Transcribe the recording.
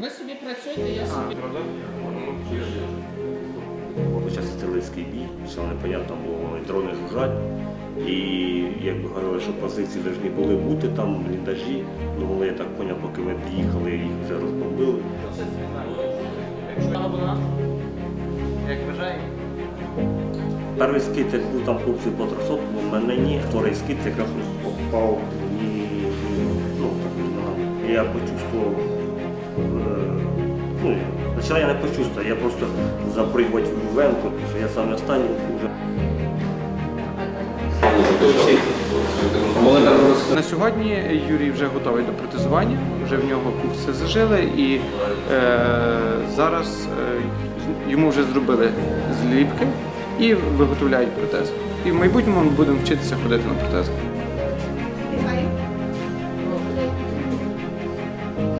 Ви собі працюєте, я собі. Почався стрілецький бій, що непонятно було, вони дрони жужжать. І як говорили, що позиції повинні були бути, там бліндажі, ну вони, я так зрозумів, поки ми під'їхали, їх вже розбомбили. Як вважає? Перший скид, як був там хлопців по 300, у мене ні. Вторий скид якраз попав мені, ну, так не знаю. Я почувствував, ну, спочатку я не почувствував, я просто запригувати в венку, тому що я саме останній вже. На сьогодні Юрій вже готовий до протезування, вже в нього курси зажили і е, зараз е, йому вже зробили зліпки і виготовляють протези. І в майбутньому ми будемо вчитися ходити на протезах.